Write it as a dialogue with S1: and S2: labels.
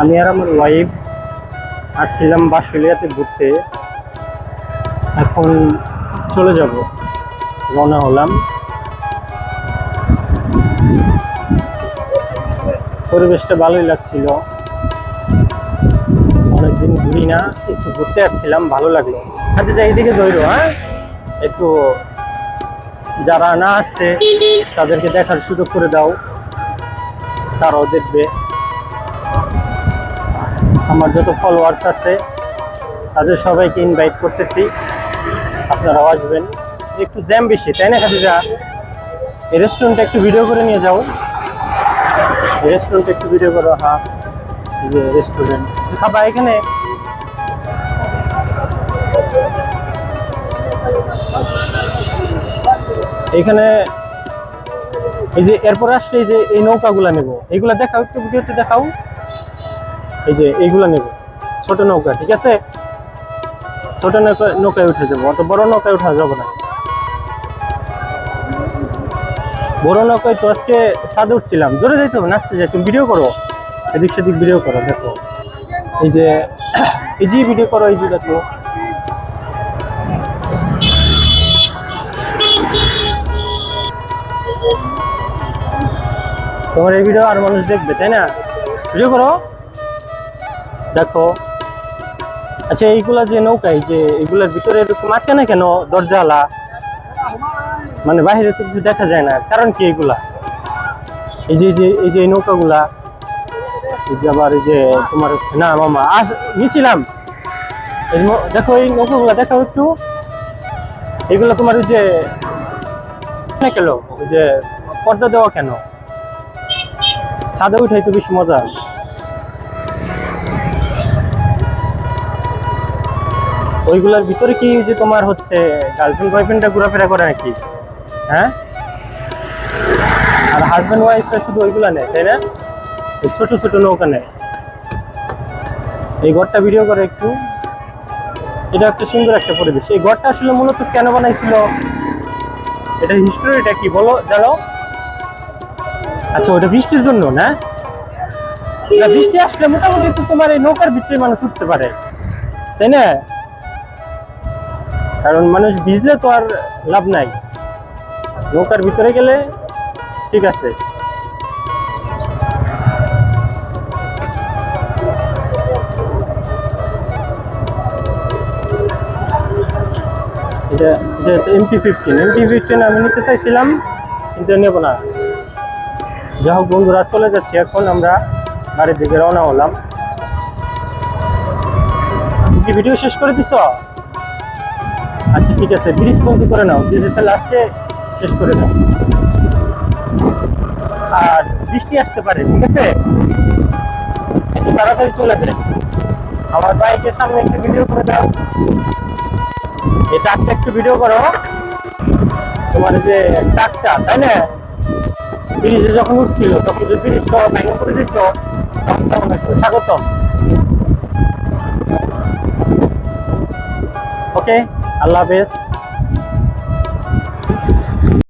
S1: আমি আর আমার ওয়াইফ আসছিলাম বাসুলিয়াতে ঘুরতে। এখন চলে যাব। রওনা হলাম। পরিবেশটা ভালোই লাগছিল। অনেকদিন ঘুরি না, একটু ঘুরতে আসছিলাম, ভালো লাগল। আচ্ছা যাই এদিকে ধরো হ্যাঁ? একটু যারা না আসছে, তাদেরকে দেখার সুযোগ করে দাও। তারাও দেখবে। আমার যত ফলোয়ার্স আছে, তাদের সবাইকে ইনভাইট করতেছি। আপনারাও আসবেন। একটু জ্যাম বেশি, তাই না খাদিজা? এই রেস্টুরেন্টটা একটু ভিডিও করে নিয়ে যাও। এই রেস্টুরেন্টে একটু ভিডিও করো হ্যাঁ যে রেস্টুরেন্ট খাবা এখানে। এখানে এই যে এরপর আসলে যে এই নৌকাগুলা নেব। এইগুলা দেখাও, একটু ভিডিওতে দেখাও। এই যে এইগুলা নেব। ছোট নৌকা, ঠিক আছে? ছোট নৌকা নৌকায় উঠে যাব। অত বড় নৌকায় উঠা যাব না। বড় নৌকায় তো আজকে ছাদে উঠছিলাম। জোরে যাইতে হবে, নাচতে যাই তুমি ভিডিও করো। এদিক সেদিক ভিডিও করো, দেখো। এই যে এই যে ভিডিও করো, এই যে তোমার এই ভিডিও আর মানুষ দেখবে, তাই না? ভিডিও করো। দেখো। আচ্ছা এইগুলা যে নৌকা এই যে এগুলার ভিতরে এরকম আটকে না কেন? দরজালা? মানে বাইরে তো কিছু দেখা যায় না। কারণ কি এগুলা? এই যে যে, এই যে নৌকাগুলা। এই যে আবার এই যে তোমার হচ্ছে, না, মামা আস নিয়েছিলাম এই দেখো, এই নৌকাগুলা দেখো একটু। এগুলো তোমার ওই যে কেন? ওই যে পর্দা দেওয়া কেন? ছাদে উঠাই তো বেশ মজা। ওইগুলোর ভিতরে কি যে তোমার হচ্ছে গার্লফ্রেন্ড বয়ফ্রেন্ডটা ঘোরাফেরা করে নাকি? হ্যাঁ? আর হাজব্যান্ড ওয়াইফটা শুধু ওইগুলা নেয়, তাই না? এই ছোট ছোট নৌকা নেয়। এই ঘরটা ভিডিও করে একটু। এটা একটা সুন্দর একটা পরিবেশ। এই ঘরটা আসলে মূলত কেন বানাইছিল? এটা হিস্টোরিটা কি বলো, জানো? আচ্ছা ওটা বৃষ্টির জন্য না, বৃষ্টি আসলে মোটামুটি তো তোমার এই নৌকার ভিতরে মানুষ উঠতে পারে। তাই না? কারণ মানুষ ভিজলে তো আর লাভ নাই। নৌকার ভিতরে গেলে ঠিক আছে। এমটি ফিফটিন এমটি ফিফটিন আমি নিতে চাইছিলাম, কিন্তু নেব না। যাই হোক বন্ধুরা, চলে যাচ্ছি এখন, আমরা বাড়ির দিকে রওনা হলাম। ভিডিও শেষ করে দিছ? আচ্ছা ঠিক আছে, ব্রিজ বন্ধ করে নাও ব্রিজের আজকে শেষ করে দাও। আর বৃষ্টি আসতে পারে, ঠিক আছে? একটু তাড়াতাড়ি চলে আসে। আমার বাইকের সামনে একটু ভিডিও করে দাও। এই ট্রাকটা একটু ভিডিও করো। তোমার যে ট্রাকটা তাই না? ব্রিজে যখন উঠছিল, তখন যে ব্রিজটা ভেঙে পড়ে দিত তখন তখন স্বাগতম। ওকে আল্লাহ হাফেজ।